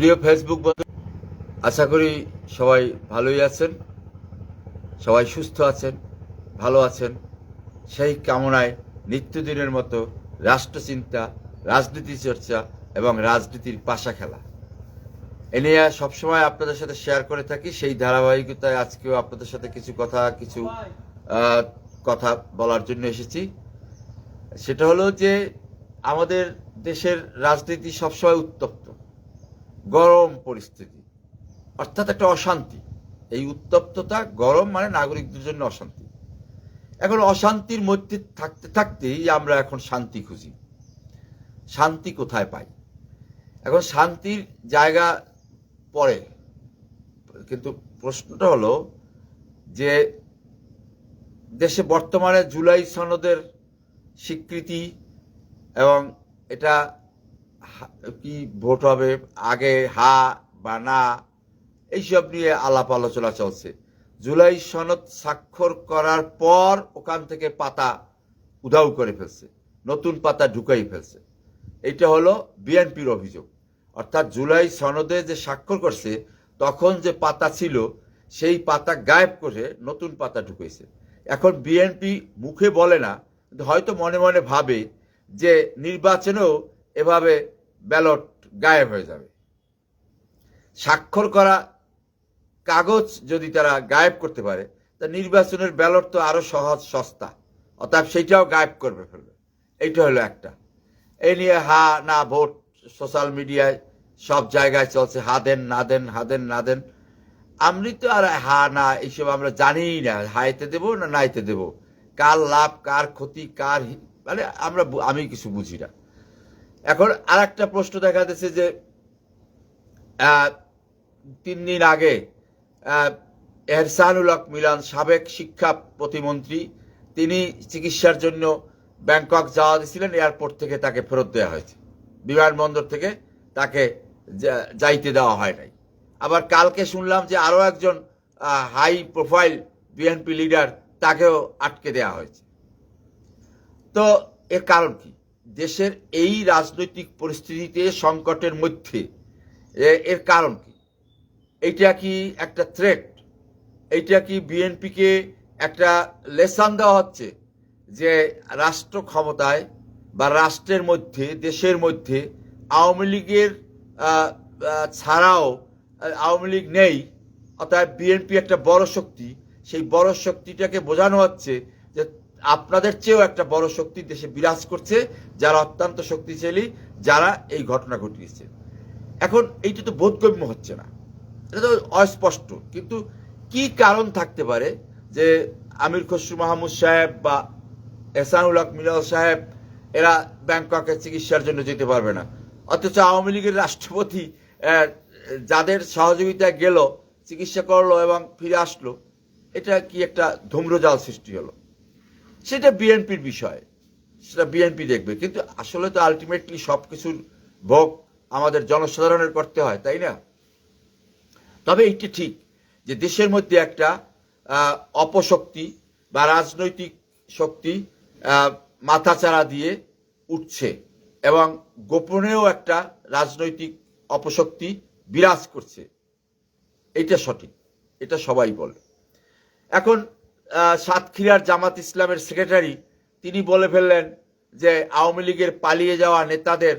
প্রিয় ফেসবুক বন্ধু, আশা করি সবাই ভালোই আছেন, সবাই সুস্থ আছেন, ভালো আছেন। সেই কামনায় নিত্যদিনের মতো রাষ্ট্রচিন্তা, রাজনীতি চর্চা এবং রাজনীতির পাশা খেলা। এ নিয়ে সবসময় আপনাদের সাথে শেয়ার করে থাকি। সেই ধারাবাহিকতায় আজকেও আপনাদের সাথে কিছু কথা কিছু কথা বলার জন্য এসেছি। সেটা হলো যে, আমাদের দেশের রাজনীতি সবসময় উত্তপ্ত। গরম পরিস্থিতি। অর্থাৎ একটা অশান্তি। এই উত্তপ্ততা গরম মানে নাগরিকদের জন্য অশান্তি। এখন অশান্তির মধ্যে থাকতে থাকতেই আমরা এখন শান্তি খুঁজি। শান্তি কোথায় পাই? এখন শান্তির জায়গা পড়ে। কিন্তু প্রশ্নটা হলো যে দেশে বর্তমানে জুলাই সনদের স্বীকৃতি এবং এটা কি ভোট হবে? আগে হা বা না, এইসব নিয়ে আলাপ আলোচনা চলছে। জুলাই সনদ স্বাক্ষর করার পর ওখান থেকে পাতা উধাও করে ফেলছে, নতুন পাতা ঢুকাই ফেলছে। এটা হলো বিএনপির অভিযোগ। অর্থাৎ জুলাই সনদে যে স্বাক্ষর করছে, তখন যে পাতা ছিল, সেই পাতা গায়েব করে নতুন পাতা ঢুকেছে। এখন বিএনপি মুখে বলে না হয়তো মনে মনে ভাবে যে নির্বাচনেও এভাবে ব্যালট গায়েব হয়ে যাবে। স্বাক্ষর করা কাগজ যদি তারা গায়েব করতে পারে, তা নির্বাচনের ব্যালট তো আরও সহজ সস্তা অর্থাৎ সেইটাও গায়েব করবে ফেলবে। এইটা হলো একটা। এই নিয়ে হা না ভোট সোশ্যাল মিডিয়ায় সব জায়গায় চলছে, হা দেন, না দেন, হা দেন, না দেন। আমি তো আর হা না, এইসব আমরা জানিই না, হাইতে দেব না নাইতে দেব। কার লাভ, কার ক্ষতি, কার মানে আমরা আমি কিছু বুঝি না। এখন আর একটা প্রশ্ন দেখা যাচ্ছে যে তিন দিন আগে এহসানুল হক মিলান সাবেক শিক্ষা প্রতিমন্ত্রী, তিনি চিকিৎসার জন্য ব্যাংকক যাওয়া দিয়েছিলেন, এয়ারপোর্ট থেকে তাকে ফেরত দেওয়া হয়েছে। বিমানবন্দর থেকে তাকে যাইতে দেওয়া হয় নাই। আবার কালকে শুনলাম যে আরও একজন হাই প্রোফাইল বিএনপি লিডার তাকেও আটকে দেওয়া হয়েছে। তো এর কারণ কি? দেশের এই রাজনৈতিক পরিস্থিতিতে সংকটের মধ্যে। এর কারণ কি? এইটা কি একটা থ্রেট এইটা কি বিএনপিকে একটা লেসন দেওয়া হচ্ছে যে রাষ্ট্র ক্ষমতায় বা রাষ্ট্রের মধ্যে, দেশের মধ্যে আওয়ামী লীগের ছাড়াও আওয়ামী লীগ নেই, অর্থাৎ বিএনপি একটা বড় শক্তি, সেই বড় শক্তিটাকে বোঝানো হচ্ছে আপনাদের চেয়েও একটা বড় শক্তি দেশে বিরাজ করছে, যারা অত্যন্ত শক্তিশালী, যারা এই ঘটনা ঘটিয়েছে। এখন এইটা তো বোধগম্য হচ্ছে না। এটা তো অস্পষ্ট। কিন্তু কি কারণ থাকতে পারে যে আমির খসরু মাহমুদ সাহেব বা এহসানুল হক মিনাল সাহেব, এরা ব্যাংককে চিকিৎসার জন্য যেতে পারবে না? অথচ আওয়ামী লীগের রাষ্ট্রপতি যাদের সহযোগিতায় গেল, চিকিৎসা করল এবং ফিরে আসলো, এটা কি একটা ধূম্রজাল সৃষ্টি হলো? সেটা বিএনপির বিষয়। সেটা বিএনপি দেখবে। কিন্তু আসলে তো আলটিমেটলি সব কিছুর ভোগ আমাদের জনসাধারণের করতে হয়, তাই না? তবে এইটি ঠিক যে দেশের মধ্যে একটা অপশক্তি বা রাজনৈতিক শক্তি মাথাচাড়া দিয়ে উঠছে এবং গোপনেও একটা রাজনৈতিক অপশক্তি বিরাজ করছে। এটা সঠিক। এটা সবাই বলে। এখন সাতক্ষীরার জামাত ইসলামের সেক্রেটারি, তিনি বলে ফেললেন যে আওয়ামী লীগের পালিয়ে যাওয়া নেতাদের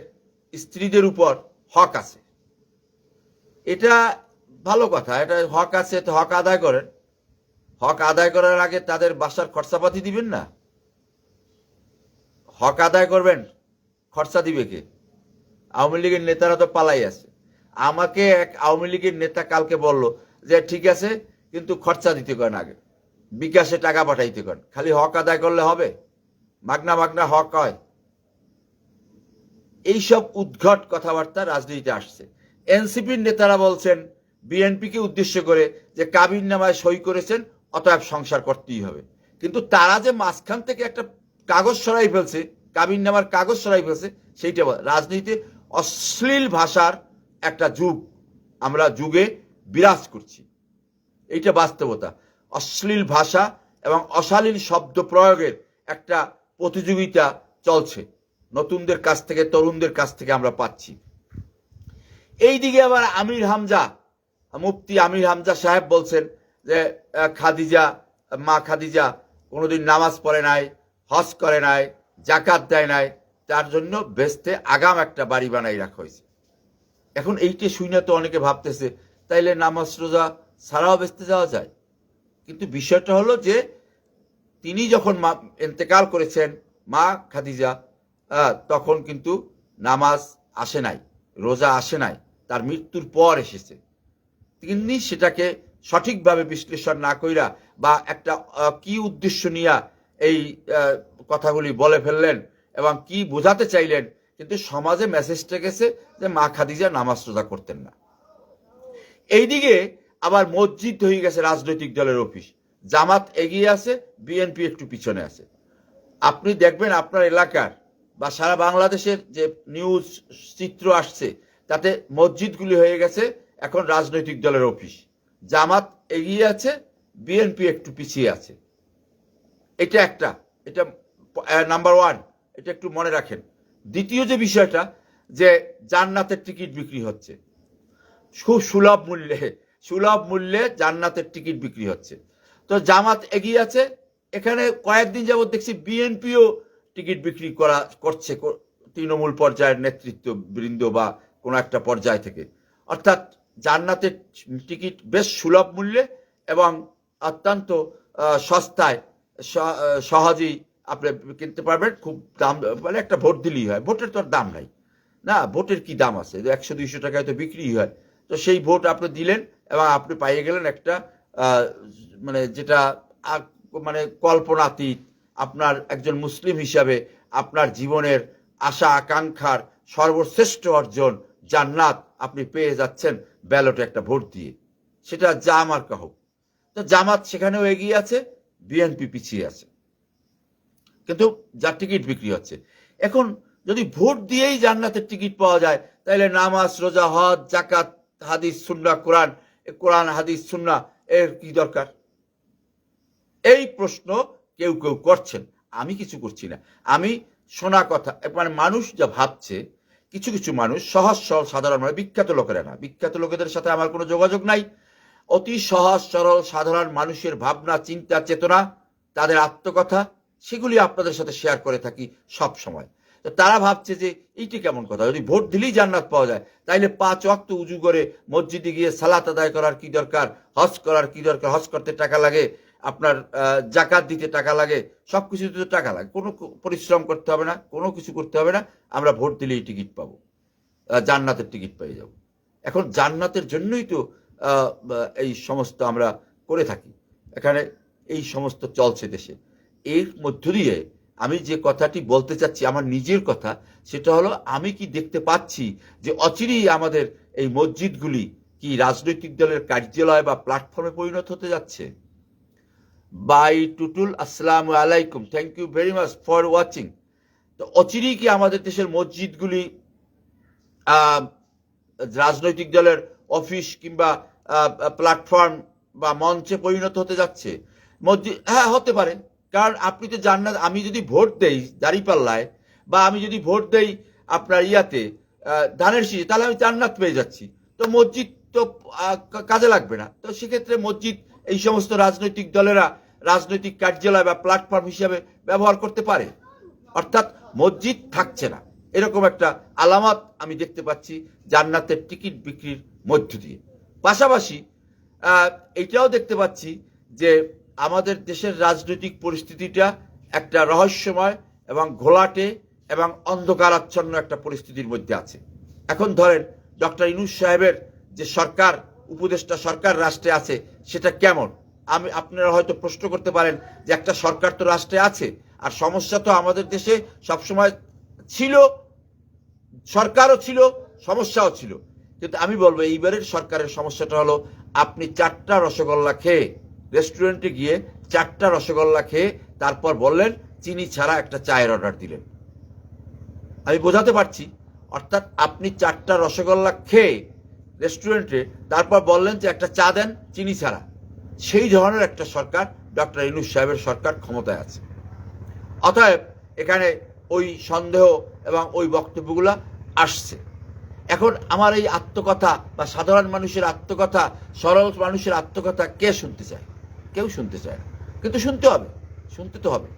স্ত্রীদের উপর হক আছে। এটা ভালো কথা, এটা হক আছে, তো হক আদায় করেন। হক আদায় করার আগে তাদের বাসার খরচাপাতি দিবেন না? হক আদায় করবেন, খরচা দিবে কে? আওয়ামী লীগের নেতারা তো পালাই আছে। আমাকে এক আওয়ামী লীগের নেতা কালকে বলল যে, ঠিক আছে, কিন্তু খরচা দিতে করেন আগে। বিকাশে টাকা পাঠাইতে করেন। খালি হক আদায় করলে হবে? মাগনা মাগনা হক হয়। এইসব উদ্ঘট কথাবার্তা রাজনীতিতে আসছে। এনসিপির নেতারা বলছেন, বিএনপিকে উদ্দেশ্য করে যে কাবিন নামায় সই করেছেন, অতএব সংসার করতেই হবে। কিন্তু তারা যে মাঝখান থেকে একটা কাগজ সরাই ফেলছে, কাবিন নামার কাগজ সরাই ফেলছে, সেইটা। রাজনীতিতে অশ্লীল ভাষার একটা যুগ আমরা যুগে বিরাজ করছি। এইটা বাস্তবতা। অশ্লীল ভাষা এবং অশালীন শব্দ প্রয়োগের একটা প্রতিযোগিতা চলছে। নতুনদের কাছ থেকে, তরুণদের কাছ থেকে আমরা পাচ্ছি। এই দিকে আবার আমির হামজা, মুফতি আমির হামজা সাহেব বলছেন যে খাদিজা, মা খাদিজা কোনোদিন নামাজ পড়ে নাই, হজ করে নাই জাকাত দেয় নাই, তার জন্য বেস্তে আগাম একটা বাড়ি বানাই রাখা হয়েছে। এখন এইটা শুনে তো অনেকে ভাবতেছে, তাইলে নামাজ রোজা ছাড়াও বেচতে যাওয়া যায়? কিন্তু বিষয়টা হলো যে, তিনি যখন মা এন্তেকাল করেছেন, মা খাদিজা তখন কিন্তু নামাজ আসে নাই, রোজা আসে নাই, তার মৃত্যুর পর এসেছে। তিনি সেটাকে সঠিকভাবে বিশ্লেষণ না কইরা বা একটা কি উদ্দেশ্য নিয়ে এই কথাগুলি বলে ফেললেন এবং কি বোঝাতে চাইলেন, কিন্তু সমাজে মেসেজটা গেছে যে মা খাদিজা নামাজ রোজা করতেন না। এইদিকে আবার মসজিদ হয়ে গেছে রাজনৈতিক দলের অফিস। জামাত এগিয়ে আছে বিএনপি একটু পিছনে আছে। আপনি দেখবেন আপনার এলাকার বা সারা বাংলাদেশের যে নিউজ চিত্র আসছে, তাতে মসজিদগুলি হয়ে গেছে এখন রাজনৈতিক দলের অফিস। জামাত এগিয়ে আছে বিএনপি একটু পিছিয়ে আছে। এটা একটা, এটা নাম্বার ওয়ান এটা একটু মনে রাখেন। দ্বিতীয় যে বিষয়টা, যে জান্নাতের টিকিট বিক্রি হচ্ছে, খুব সুলভ মূল্যে সুলভ মূল্যে জান্নাতের টিকিট বিক্রি হচ্ছে। তো জামাত এগিয়ে আছে। এখানে কয়েকদিন যাবত দেখছি বিএনপিও টিকিট বিক্রি করা, করছে তৃণমূল পর্যায়ের নেতৃত্ব বৃন্দ বা কোনো একটা পর্যায় থেকে। অর্থাৎ জান্নাতের টিকিট বেশ সুলভ মূল্যে এবং অত্যন্ত সস্তায় সহজেই আপনি কিনতে পারবেন। খুব দাম মানে একটা ভোট দিলেই হয়। ভোটের তো আর দাম নাই। না, ভোটের কি দাম আছে? একশো, দুইশো টাকায় তো বিক্রি হয়। তো সেই ভোট আপনি দিলেন এবং আপনি পাইয়ে গেলেন একটা মানে যেটা মানে কল্পনাতীত, আপনার একজন মুসলিম হিসাবে আপনার জীবনের আশা, আকাঙ্ক্ষার সর্বশ্রেষ্ঠ অর্জন জান্নাত আপনি পেয়ে যাচ্ছেন ব্যালটে একটা ভোট দিয়ে। সেটা জাম আর কাহক তো জামাত সেখানেও এগিয়ে আছে, বিএনপি পিছিয়ে আছে। কিন্তু যার টিকিট বিক্রি হচ্ছে। এখন যদি ভোট দিয়েই জান্নাতের টিকিট পাওয়া যায় তাহলে নামাজ, রোজা, হজ জাকাত হাদিস সুন্না কোরআন কোরআন, হাদিস সুন্না এর কি দরকার? এই প্রশ্ন কেউ কেউ করছেন। আমি কিছু করছি না। আমি শোনা কথা মানে মানুষ যা ভাবছে, কিছু কিছু মানুষ সহজ সরল সাধারণ মানে বিখ্যাত লোকেরা না। বিখ্যাত লোকেদের সাথে আমার কোনো যোগাযোগ নাই। অতি সহজ সরল সাধারণ মানুষের ভাবনা, চিন্তা, চেতনা, তাদের আত্মকথা, সেগুলি আপনাদের সাথে শেয়ার করে থাকি সব সময়। তারা ভাবছে যে এইটি কেমন কথা? যদি ভোট দিলেই জান্নাত পাওয়া যায়, তাইলে পাঁচ ওয়াক্ত উজু করে মসজিদে গিয়ে সালাত আদায় করার কি দরকার? হজ করার কি দরকার? হজ করতে টাকা লাগে, আপনার জাকাত দিতে টাকা লাগে সব কিছুতে তো টাকা লাগে। কোনো পরিশ্রম করতে হবে না, কোনো কিছু করতে হবে না, আমরা ভোট দিলেই টিকিট পাবো। জান্নাতের টিকিট পেয়ে যাব। এখন জান্নাতের জন্যই তো এই সমস্ত আমরা করে থাকি। এখানে এই সমস্ত চলছে দেশে। এর মধ্য দিয়ে আমি যে কথাটি বলতে চাচ্ছি, আমার নিজের কথা, সেটা হলো আমি কি দেখতে পাচ্ছি যে অচিরেই আমাদের এই মসজিদগুলি কি রাজনৈতিক দলের কার্যালয় বা প্ল্যাটফর্মে পরিণত হতে যাচ্ছে? বাই টুটুল, আসসালামু আলাইকুম। Thank you very much for watching তো অচিরেই কি আমাদের দেশের মসজিদগুলি রাজনৈতিক দলের অফিস কিংবা প্ল্যাটফর্ম বা মঞ্চে পরিণত হতে যাচ্ছে? মসজিদ হ্যাঁ হতে পারে। কারণ আপনি তো জান্নাত, আমি যদি ভোট দেই দাঁড়িপাল্লায় বা আমি যদি ভোট দেই আপনার ইয়াতে ধানের শীষে, তাহলে আমি জান্নাত পেয়ে যাচ্ছি। তো মসজিদ তো কাজে লাগবে না। তো সেক্ষেত্রে মসজিদ এই সমস্ত রাজনৈতিক দলেরা রাজনৈতিক কার্যালয় বা প্ল্যাটফর্ম হিসাবে ব্যবহার করতে পারে। অর্থাৎ মসজিদ থাকছে না। এরকম একটা আলামত আমি দেখতে পাচ্ছি জান্নাতের টিকিট বিক্রির মধ্য দিয়ে। পাশাপাশি এটাও দেখতে পাচ্ছি যে আমাদের দেশের রাজনৈতিক পরিস্থিতিটা একটা রহস্যময় এবং ঘোলাটে এবং অন্ধকারাচ্ছন্ন একটা পরিস্থিতির মধ্যে আছে। এখন ধরেন, ডক্টর ইনুস সাহেবের যে সরকার, উপদেষ্টা সরকার রাষ্ট্রে আছে, সেটা কেমন? আমি, আপনারা হয়তো প্রশ্ন করতে পারেন যে একটা সরকার তো রাষ্ট্রে আছে, আর সমস্যা তো আমাদের দেশে সবসময় ছিল, সরকারও ছিল, সমস্যাও ছিল। কিন্তু আমি বলব, এইবারের সরকারের সমস্যাটা হলো, আপনি চারটা রসগোল্লা খেয়ে রেস্টুরেন্টে গিয়ে চারটা রসগোল্লা খেয়ে তারপর বললেন, চিনি ছাড়া একটা চায়ের অর্ডার দিলেন। আমি বোঝাতে পারছি, অর্থাৎ আপনি চারটা রসগোল্লা খেয়ে রেস্টুরেন্টে তারপর বললেন যে একটা চা দেন, চিনি ছাড়া। সেই ধরনের একটা সরকার ডক্টর ইনুস সাহেবের সরকার ক্ষমতায় আছে। অতএব এখানে ওই সন্দেহ এবং ওই বক্তব্যগুলো আসছে। এখন আমার এই আত্মকথা বা সাধারণ মানুষের আত্মকথা, সরল মানুষের আত্মকথা কে শুনতে চায়? কেউ শুনতে চায় না। কিন্তু শুনতে হবে, শুনতে তো হবে।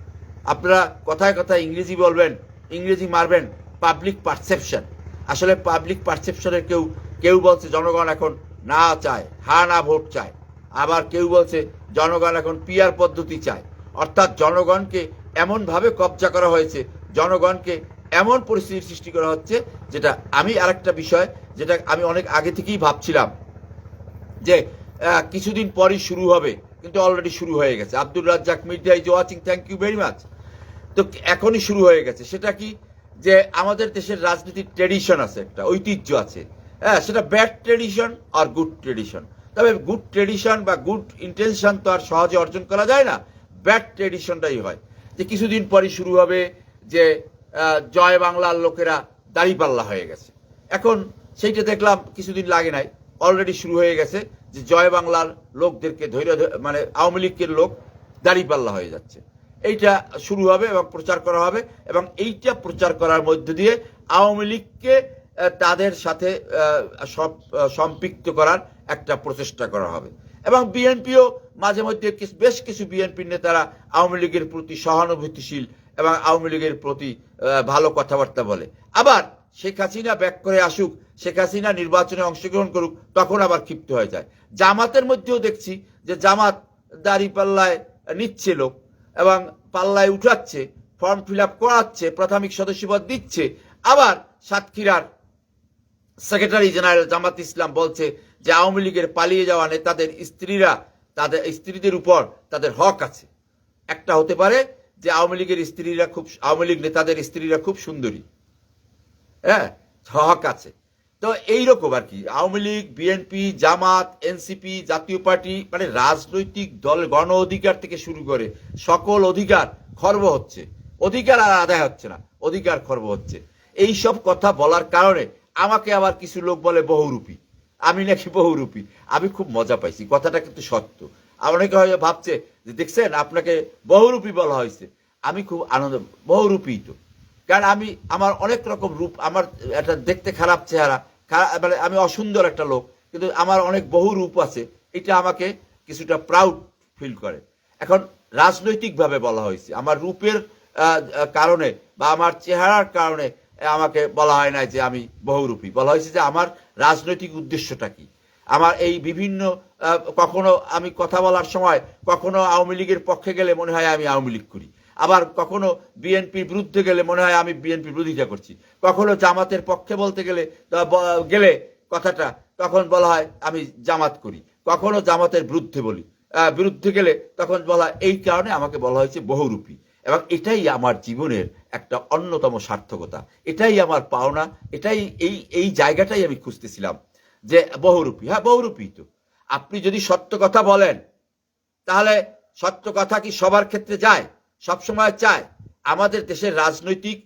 আপনারা কথায় কথায় ইংরেজি বলবেন, ইংরেজি মারবেন পাবলিক পারসেপশন আসলে পাবলিক পারসেপশনের কেউ কেউ বলছে জনগণ এখন না চায়, হা না ভোট চায়। আবার কেউ বলছে জনগণ এখন পিয়ার পদ্ধতি চায়। অর্থাৎ জনগণকে এমনভাবে কবজা করা হয়েছে, জনগণকে এমন পরিস্থিতির সৃষ্টি করা হচ্ছে, যেটা আমি আরেকটা বিষয়, যেটা আমি অনেক আগে থেকেই ভাবছিলাম, যে কিছুদিন পরই শুরু হবে। কিন্তু অলরেডি শুরু হয়ে গেছে। Abdul Razzaq Mirza is watching thank you very much তো এখনই শুরু হয়ে গেছে। সেটা কি? যে আমাদের দেশের রাজনীতির ট্রেডিশন আছে একটা, ঐতিহ্য আছে। হ্যাঁ সেটা ব্যাড ট্রেডিশন আর গুড ট্রেডিশন তবে গুড ট্রেডিশন বা গুড ইন্টেনশন তো আর সহজে অর্জন করা যায় না। ব্যাড ট্রেডিশনটাই হয়। যে কিছুদিন পরই শুরু হবে যে জয় বাংলার লোকেরা দাড়িপাল্লা হয়ে গেছে। এখন সেইটা দেখলাম কিছুদিন লাগে নাই। অলরেডি শুরু হয়ে গেছে। যে জয় বাংলার লোকদেরকে ধৈর্য মানে আওয়ামী লীগের লোক দাড়িপাল্লা হয়ে যাচ্ছে। এইটা শুরু হবে এবং প্রচার করা হবে এবং এইটা প্রচার করার মধ্য দিয়ে আওয়ামী লীগকে তাদের সাথে সব- সম্পৃক্ত করার একটা প্রচেষ্টা করা হবে। এবং বিএনপিও মাঝে মধ্যে বেশ কিছু বিএনপির নেতারা আওয়ামী লীগের প্রতি সহানুভূতিশীল এবং আওয়ামী লীগের প্রতি ভালো কথাবার্তা বলে। আবার শেখ হাসিনা ব্যাক করে আসুক, শেখ হাসিনা নির্বাচনে অংশগ্রহণ করুক, তখন আবার ক্ষিপ্ত হয়ে যায়। জামাতের মধ্যেও দেখছি যে জামাত দাড়ি পাল্লায় নিচ্ছে লোক এবং পাল্লায় উঠাচ্ছে, ফর্ম ফিল আপ করাচ্ছে, প্রাথমিক সদস্যপদ দিচ্ছে। আবার সাতক্ষীরার সেক্রেটারি জেনারেল জামাত ইসলাম বলছে যে আওয়ামী লীগের পালিয়ে যাওয়া নেতাদের স্ত্রীরা তাদের স্ত্রীদের উপর তাদের হক আছে। একটা হতে পারে যে আওয়ামী লীগের স্ত্রীরা খুব, আওয়ামী লীগ নেতাদের স্ত্রীরা খুব সুন্দরী। হ্যাঁ হক আছে। তো এইরকম আর কি। আওয়ামী লীগ, বিএনপি, জামাত, এনসিপি, জাতীয় পার্টি মানে রাজনৈতিক দল, গণ অধিকার থেকে শুরু করে সকল অধিকার খর্ব হচ্ছে। অধিকার আর আদায় হচ্ছে না, অধিকার খর্ব হচ্ছে। এই সব কথা বলার কারণে আমাকে আবার কিছু লোক বলে বহুরূপী। আমি নাকি বহুরূপী। আমি খুব মজা পাইছি, কথাটা কিন্তু সত্য। অনেকে হয়তো ভাবছে যে দেখছেন, আপনাকে বহুরূপী বলা হয়েছে। আমি খুব আনন্দ, বহুরূপী তো। কারণ আমি, আমার অনেক রকম রূপ, আমার একটা দেখতে খারাপ চেহারা মানে আমি অসুন্দর একটা লোক, কিন্তু আমার অনেক বহু রূপ আছে। এটা আমাকে কিছুটা প্রাউড ফিল করে। এখন রাজনৈতিকভাবে বলা হয়েছে, আমার রূপের কারণে বা আমার চেহারার কারণে আমাকে বলা হয় না যে আমি বহুরূপী বলা হয়েছে যে আমার রাজনৈতিক উদ্দেশ্যটা কি? আমার এই বিভিন্ন কখনো আমি কথা বলার সময় কখনো আওয়ামী লীগের পক্ষে গেলে মনে হয় আমি আওয়ামী লীগ করি। আবার কখনো বিএনপির বিরুদ্ধে গেলে মনে হয় আমি বিএনপির বিরোধিতা করছি। কখনো জামাতের পক্ষে বলতে গেলে গেলে কথাটা তখন বলা হয় আমি জামাত করি। কখনো জামাতের বিরুদ্ধে বলি। বিরুদ্ধে গেলে তখন বলা এই কারণে আমাকে বলা হয়েছে বহুরূপী। এবং এটাই আমার জীবনের একটা অন্যতম সার্থকতা। এটাই আমার পাওনা, এটাই এই এই জায়গাটাই আমি খুঁজতেছিলাম যে বহুরূপী। হ্যাঁ বহুরূপী তো। আপনি যদি সত্য কথা বলেন, তাহলে সত্য কথা কি সবার ক্ষেত্রে যায়? সব সময় চায় আমাদের দেশের রাজনৈতিক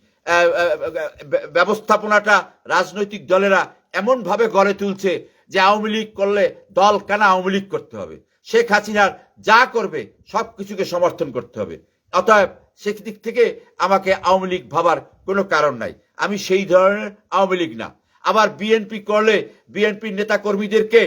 ব্যবস্থাপনাটা রাজনৈতিক দলেরা এমন ভাবে গড়ে তুলছে যে আওয়ামী লীগ করলে দল কেন আওয়ামী লীগ করতে হবে? শেখ হাসিনার যা করবে সব কিছুকে সমর্থন করতে হবে। অতএব সেদিক থেকে আমাকে আওয়ামী লীগ ভাবার কোনো কারণ নাই। আমি সেই ধরনের আওয়ামী লীগ না। আবার বিএনপি করলে বিএনপির নেতা কর্মীদেরকে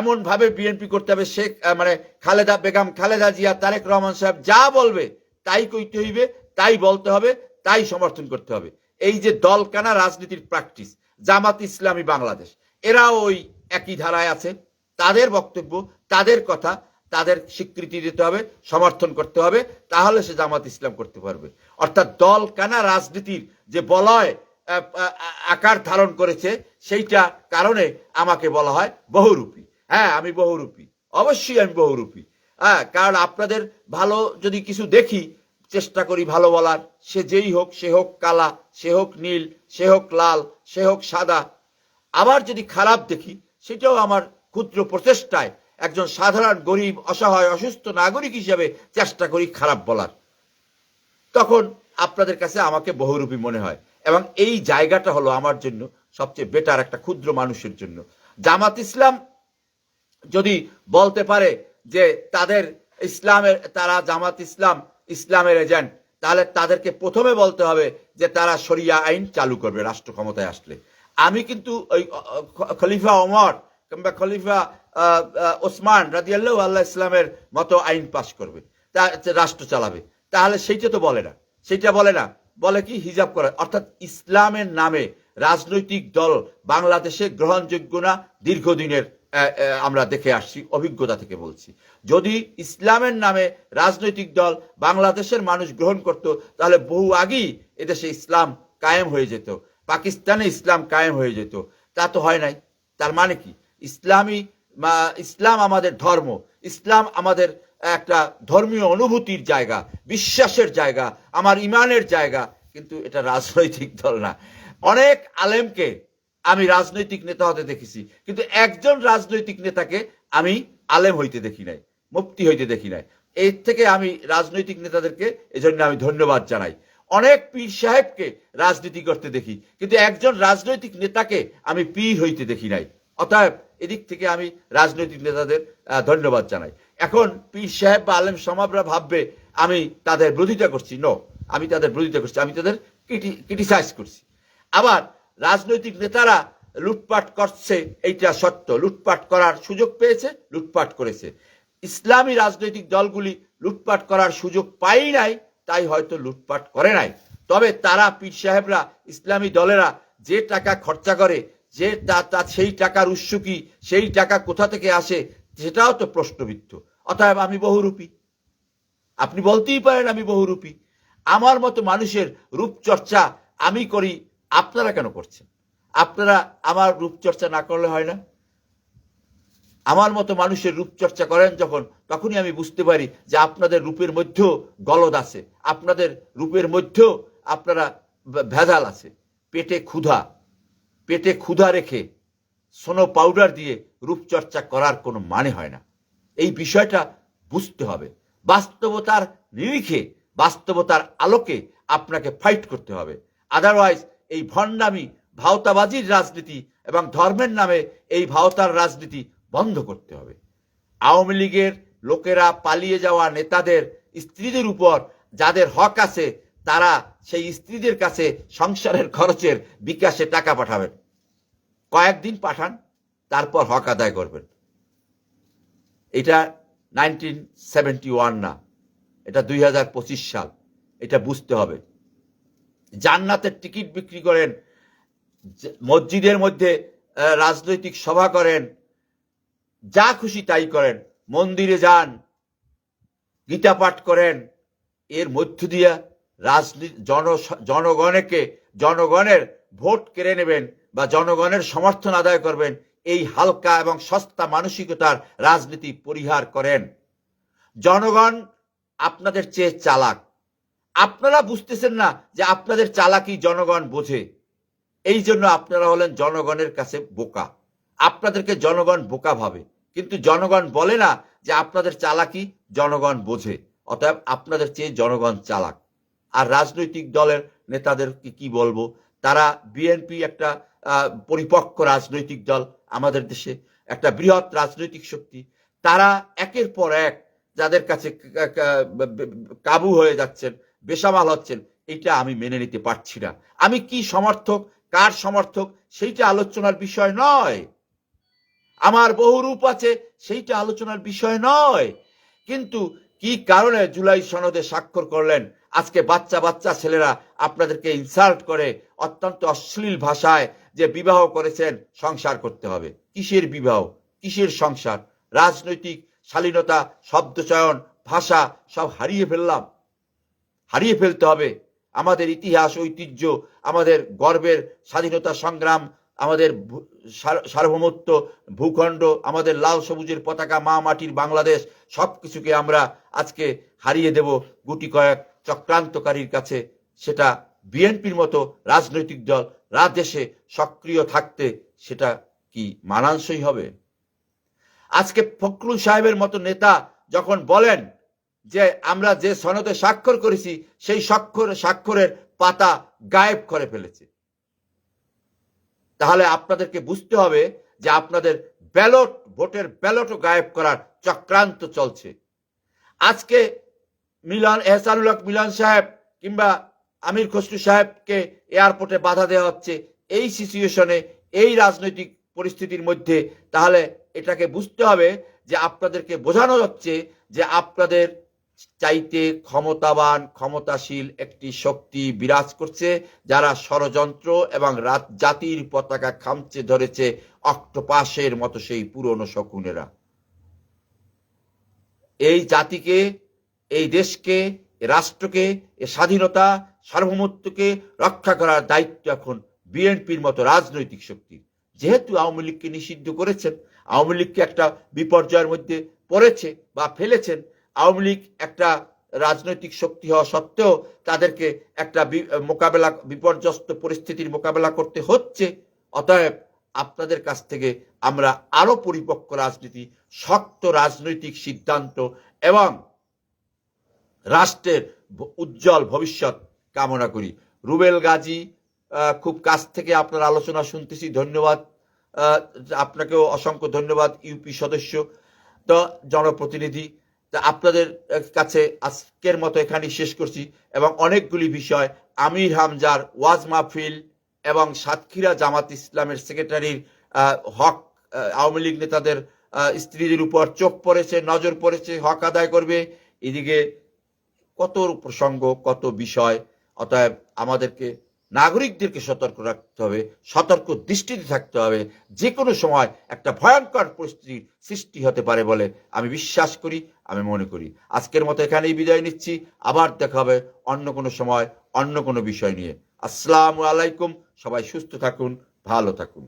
এমন ভাবে বিএনপি করতে হবে, শেখ মানে খালেদা বেগম, খালেদা জিয়া, তারেক রহমান সাহেব যা বলবে তাই কইতে হইবে, তাই বলতে হবে, তাই সমর্থন করতে হবে। এই যে দলকানা রাজনীতির প্র্যাকটিস জামাত ইসলামী বাংলাদেশ, এরাও ওই একই ধারায় আছে। তাদের বক্তব্য, তাদের কথা, তাদের স্বীকৃতি দিতে হবে, সমর্থন করতে হবে, তাহলে সে জামাত ইসলাম করতে পারবে। অর্থাৎ দল কানা রাজনীতির যে বলয় আকার ধারণ করেছে, সেইটা কারণে আমাকে বলা হয় বহুরূপী। হ্যাঁ আমি বহুরূপী। অবশ্যই আমি বহুরূপী। হ্যাঁ কারণ আপনাদের ভালো যদি কিছু দেখি, চেষ্টা করি ভালো বলার। সে যেই হোক, সে হোক কালা, সে হোক নীল, সে হোক লাল, সে হোক সাদা। আবার যদি খারাপ দেখি, সেটাও আমার ক্ষুদ্র প্রচেষ্টায় একজন সাধারণ, গরিব, অসহায়, অসুস্থ নাগরিক হিসাবে চেষ্টা করি খারাপ বলার। তখন আপনাদের কাছে আমাকে বহুরূপী মনে হয়। এবং এই জায়গাটা হলো আমার জন্য সবচেয়ে বেটার একটা ক্ষুদ্র মানুষের জন্য। জামাত ইসলাম যদি বলতে পারে যে তাদের ইসলামের, তারা জামাত ইসলাম, ইসলামের এজেন্ট তাহলে তাদেরকে প্রথমে বলতে হবে যে তারা শরিয়া আইন চালু করবে রাষ্ট্র ক্ষমতায় আসলে। আমি কিন্তু ওই খলিফা ওমর কিংবা খলিফা ওসমান রাদিয়াল্লাহু আল্লাহ ইসলামের মতো আইন পাশ করবে, তা রাষ্ট্র চালাবে। তাহলে সেইটা তো বলে না। সেইটা বলে না। বলে কি? হিজাব করা। অর্থাৎ ইসলামের নামে রাজনৈতিক দল বাংলাদেশে গ্রহণযোগ্য না দীর্ঘদিনের আমরা দেখে আসছি, অভিজ্ঞতা থেকে বলছি। যদি ইসলামের নামে রাজনৈতিক দল বাংলাদেশের মানুষ গ্রহণ করত, তাহলে বহু আগেই এদেশে ইসলাম কায়েম হয়ে যেত, পাকিস্তানে ইসলাম কায়েম হয়ে যেত। তা তো হয় নাই। তার মানে কি? ইসলামী ইসলাম আমাদের ধর্ম, ইসলাম আমাদের একটা ধর্মীয় অনুভূতির জায়গা, বিশ্বাসের জায়গা, আমার ইমানের জায়গা, কিন্তু এটা রাজনৈতিক দল না। অনেক আলেমকে আমি রাজনৈতিক নেতা হতে দেখেছি। কিন্তু একজন রাজনৈতিক নেতাকে আমি আলেম হইতে দেখি নাই মুক্তি হইতে দেখি নাই। এর থেকে আমি রাজনৈতিক নেতাদেরকে এজন্য আমি ধন্যবাদ জানাই। অনেক পীর সাহেবকে রাজনীতি করতে দেখি, কিন্তু একজন রাজনৈতিক নেতাকে আমি পীর হইতে দেখি নাই। অতএব এদিক থেকে আমি রাজনৈতিক নেতাদের ধন্যবাদ জানাই। এখন পীর সাহেব বা আলেম সমাবরা ভাববে, আমি তাদের বিরোধিতা করছি। ন আমি তাদের বিরোধিতা করছি, আমি তাদের ক্রিটিসাইজ করছি। আবার রাজনৈতিক নেতারা লুটপাট করছে, এইটা সত্য। লুটপাট করার সুযোগ পেয়েছে, লুটপাট করেছে। ইসলামী রাজনৈতিক দলগুলি লুটপাট করার সুযোগ পাই নাই, তাই হয়তো লুটপাট করে নাই। তবে তারা, পীর সাহেবরা, ইসলামী দলেরা যে টাকা খরচা করে, যে তা তা, সেই টাকার উৎস কি, সেই টাকা কোথা থেকে আসে, সেটাও তো প্রশ্নবিদ্ধ। অতএব আমি বহুরূপী। আপনি বলতেই পারেন আমি বহুরূপী। আমার মতো মানুষের রূপচর্চা আমি করি আপনারা কেন করছেন? আপনারা আমার রূপচর্চা না করলে হয় না? আমার মতো মানুষের রূপচর্চা করেন যখন, তখনই আমি বুঝতে পারি যে আপনাদের রূপের মধ্যেও গলদ আছে। আপনাদের রূপের মধ্যেও আপনারা ভেজাল আছে। পেটে ক্ষুধা। পেটে ক্ষুধা রেখে সোনো পাউডার দিয়ে রূপচর্চা করার কোনো মানে হয় না। এই বিষয়টা বুঝতে হবে। বাস্তবতার নিরিখে, বাস্তবতার আলোকে আপনাকে ফাইট করতে হবে। আদারওয়াইজ এই ভণ্ডামি ভাওতাবাজির রাজনীতি এবং ধর্মের নামে এই ভাওতার রাজনীতি বন্ধ করতে হবে। আওয়ামী লীগের লোকেরা পালিয়ে যাওয়া নেতাদের, স্ত্রীদের উপর যাদের হক আছে, তারা সেই স্ত্রীদের কাছে সংসারের খরচের বিকাশে টাকা পাঠাবেন। কয়েকদিন পাঠান, তারপর হক আদায় করবেন। এটা নাইনটিন সেভেন্টি ওয়ান না, এটা দুই হাজার পঁচিশ সাল, এটা বুঝতে হবে। জান্নাতের টিকিট বিক্রি করেন মসজিদের মধ্যে রাজনৈতিক সভা করেন, যা খুশি তাই করেন, মন্দিরে যান, গীতা পাঠ করেন, এর মধ্য দিয়া রাজনীতি জন, জনগণকে, জনগণের ভোট কেড়ে নেবেন বা জনগণের সমর্থন আদায় করবেন, এই হালকা এবং সস্তা মানসিকতার রাজনীতি পরিহার করেন। জনগণ আপনাদের চেয়ে চালাক। আপনারা বুঝতেছেন না যে আপনাদের চালাকি জনগণ বোঝে। এই জন্য আপনারা হলেন জনগণের কাছে বোকা। আপনাদেরকে জনগণ বোকা ভাবে। কিন্তু জনগণ বলে না যে আপনাদের চালাকি জনগণ বোঝে। অতএব আপনাদের চেয়ে জনগণ চালাক। আর রাজনৈতিক দলের নেতাদের কি বলব? তারা বিএনপি একটা পরিপক্ক রাজনৈতিক দল আমাদের দেশে, একটা বৃহৎ রাজনৈতিক শক্তি। তারা একের পর এক যাদের কাছে কাবু হয়ে যাচ্ছেন বেসামাল হচ্ছেন এটা আমি মেনে নিতে পারছি না। আমি কি সমর্থক, কার সমর্থক, সেইটা আলোচনার বিষয় নয়। আমার বহু রূপ আছে, সেইটা আলোচনার বিষয় নয়। কিন্তু কি কারণে জুলাই সনদে স্বাক্ষর করলেন? আজকে বাচ্চা বাচ্চা ছেলেরা আপনাদেরকে ইনসাল্ট করে অত্যন্ত অশ্লীল ভাষায় যে বিবাহ করেছেন, সংসার করতে হবে। কিসের বিবাহ? কিসের সংসার? রাজনৈতিক শালীনতা, শব্দচয়ন, ভাষা, সব হারিয়ে ফেললাম। হারিয়ে ফেলতে হবে। আমাদের ইতিহাস, ঐতিহ্য, আমাদের গর্বের স্বাধীনতা সংগ্রাম, আমাদের সার্বভৌমত্ব, ভূখণ্ড, আমাদের লাল সবুজের পতাকা, মা মাটির বাংলাদেশ সব কিছুকে আমরা আজকে হারিয়ে দেব গুটি কয়েক চক্রান্তকারীর কাছে। সেটা বিএনপির মতো রাজনৈতিক দল, রাজদেশে সক্রিয় থাকতে সেটা কি মানানসই হবে? আজকে ফখরুল সাহেবের মতো নেতা যখন বলেন যে আমরা যে সনদে স্বাক্ষর করেছি, সেই স্বাক্ষর, স্বাক্ষরের পাতা গায়েব করে ফেলেছে। তাহলে আপনাদেরকে বুঝতে হবে যে আপনাদের ব্যালট, ভোটের ব্যালটও গায়েব করার চক্রান্ত চলছে। আজকে মিলন, এহসানুল হক, মিলন সাহেব কিংবা আমির খসরু সাহেবকে এয়ারপোর্টে বাধা দেওয়া হচ্ছে এই সিচুয়েশনে, এই রাজনৈতিক পরিস্থিতির মধ্যে, তাহলে এটাকে বুঝতে হবে যে আপনাদেরকে বোঝানো হচ্ছে যে আপনাদের চাইতে ক্ষমতাবান, ক্ষমতাশীল একটি শক্তি বিরাজ করছে, যারা ষড়যন্ত্র এবং রাত জাতির পতাকা খামচে ধরেছে অক্টোপাসের মতো সেই পুরনো শকুনেরা। এই জাতিকে, এই দেশকে রাষ্ট্রকে, এ স্বাধীনতা, সার্বভৌমত্বকে রক্ষা করার দায়িত্ব এখন বিএনপির মতো রাজনৈতিক শক্তি। যেহেতু আওয়ামী লীগকে নিষিদ্ধ করেছেন, আওয়ামী লীগকে একটা বিপর্যয়ের মধ্যে পড়েছে বা ফেলেছেন আওয়ামী লীগ একটা রাজনৈতিক শক্তি হওয়া সত্ত্বেও তাদেরকে একটা মোকাবেলা, বিপর্যস্ত পরিস্থিতির মোকাবেলা করতে হচ্ছে। অতএব আপনাদের কাছ থেকে আমরা আরও পরিপক্ক রাজনীতি, শক্ত রাজনৈতিক সিদ্ধান্ত এবং রাষ্ট্রের উজ্জ্বল ভবিষ্যৎ কামনা করি। রুবেল গাজী খুব কাছ থেকে আপনার আলোচনা শুনতেছি, ধন্যবাদ। আপনাকেও অসংখ্য ধন্যবাদ, ইউপি সদস্য। তো জনপ্রতিনিধি তা আপনাদের কাছে আজকের মতো এখানেই শেষ করছি এবং অনেকগুলি বিষয় আমির হামজার ওয়াজ মাহফিল এবং সাতক্ষীরা জামাত ইসলামের সেক্রেটারির হক আওয়ামী লীগ নেতাদের স্ত্রীদের উপর চোখ পড়েছে, নজর পড়েছে, হক আদায় করবে। এদিকে কত প্রসঙ্গ, কত বিষয়, অতএব আমাদেরকে নাগরিকদেরকে সতর্ক রাখতে হবে, সতর্ক দৃষ্টিতে থাকতে হবে। যে কোনো সময় একটা ভয়ঙ্কর পরিস্থিতির সৃষ্টি হতে পারে বলে আমি বিশ্বাস করি, আমি মনে করি। আজকের মতো এখানেই বিদায় নিচ্ছি। আবার দেখা হবে অন্য কোনো সময়, অন্য কোনো বিষয় নিয়ে। আসসালামু আলাইকুম। সবাই সুস্থ থাকুন, ভালো থাকুন।